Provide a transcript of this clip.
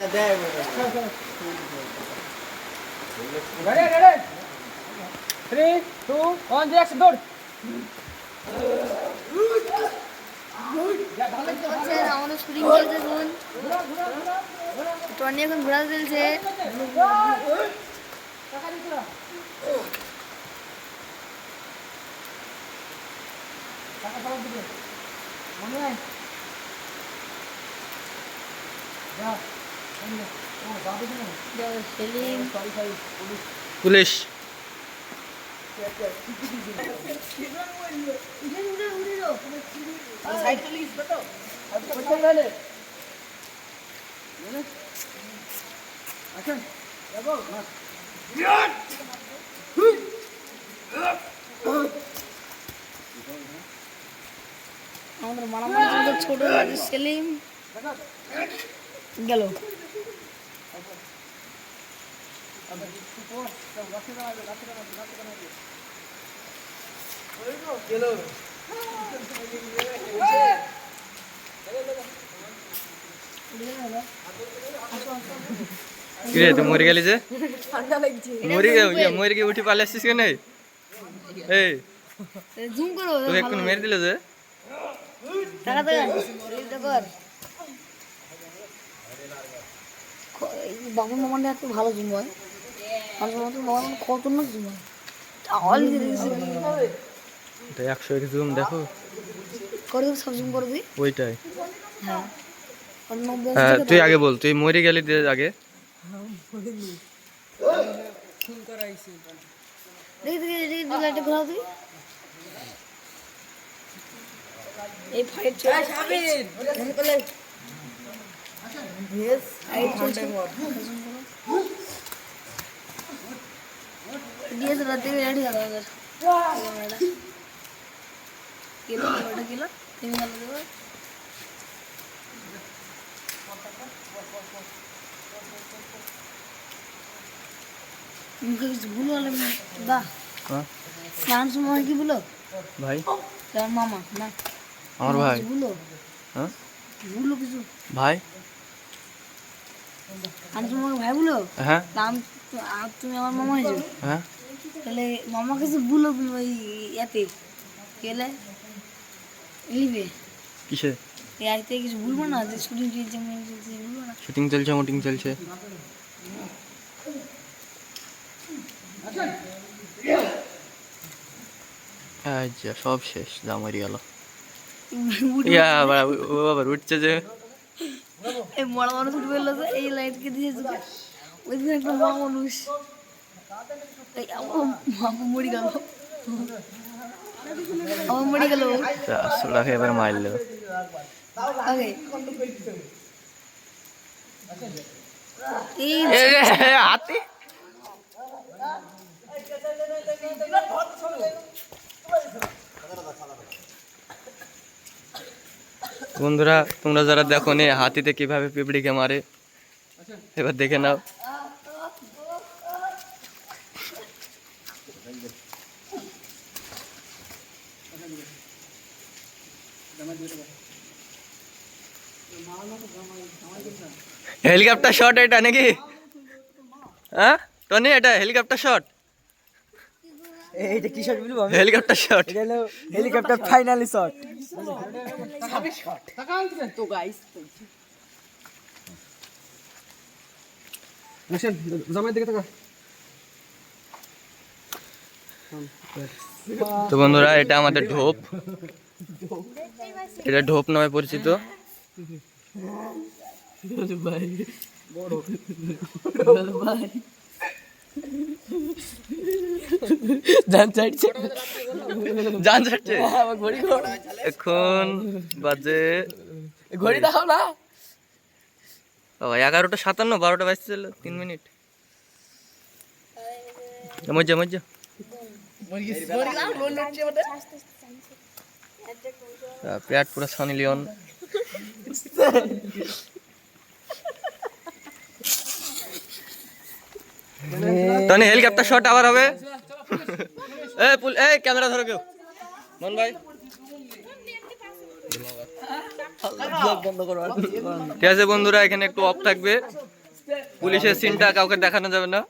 Ready, ready. Three, two, one, action, দৌড়। হচ্ছে আমাদের শুটিং চলছে এখন টনি এখন ঘোরা চলছে সেলিম পুলিশ। আমাদের মারামারি ছোট সেলিম। গেল। কিরে তুই মরে গেলি যে মরে গে ইয়ে মরে গিয়ে উঠি পালে আসছিস কেন? এই। জুম করো। তুই এখন মেরে দিল যে। বাবা মামাটা একটু ভালো জুম হয় মানুষ মতো বাবা মামা কত না এটা একশো এক জুম দেখো। করে সব জুম করে দিই ওইটাই। হ্যাঁ। হ্যাঁ তুই আগে বল তুই মরে গেলি আগে। এই ফাইট দিয়েছে রাতে রেডি গেল ওদের কিলো ওটা কিলো তিন গেল দেবো মুখে কিছু ভুল হলে দা হ্যাঁ স্নান সময় কি বলো ভাই তার মামা না আমার ভাই কিছু ভুলো হ্যাঁ ভুলো কিছু ভাই আমি তোমাকে ভাই বলো হ্যাঁ নাম আর তুমি আমার মামা হয়েছো হ্যাঁ তাহলে মামা কিছু ভুলো ওই ইয়াতে। গেলে লিবে কিসে? আইতে কিছু ভুলবো না যে শুটিং চলছে না। শুটিং চলছে মুটিং চলছে। আচ্ছা সব শেষ যা মরে গেল ইয়া বাবা, উঠছে যে। এই বড় মানুষ উঠে বেরলো যে এই লাইটকে দিয়েছে ওই দিন একটা মানুষ। এই আমার মামা মরে গেল আমার মরে গেল আসলে এবার মারলো ওকে এই এ, এ, এ, হাতে বন্ধুরা তোমরা যারা দেখো নে হাতিতে কীভাবে পিঁপড়িকে মারে এবার দেখে নাও হেলিকপ্টার শট এটা নাকি? হ্যাঁ? টনি এটা হেলিকপ্টার শট? এইটা কি শট বলব হেলিকপ্টার শট। এটা হলো হেলিকপ্টার ফাইনালি শট। তো গাইস জামাই দিকে তাকা তো বন্ধুরা এটা আমাদের ঢোপ। এটা ঢোপ নামে পরিচিত। ঘড়ি এখন বাজে ঘড়ি দেখাও না। এগারোটা সাতান্ন বারোটা বাজছিল তিন মিনিট। মজ্জা মজ্জা। পেট পুরো Sunny Leone Tony helicopter shot আবার হবে পুল এই ক্যামেরা ধরো কেউ মন ভাই ঠিক আছে বন্ধুরা এখানে একটু অফ থাকবে। পুলিশের সিনটা কাউকে দেখানো যাবে না।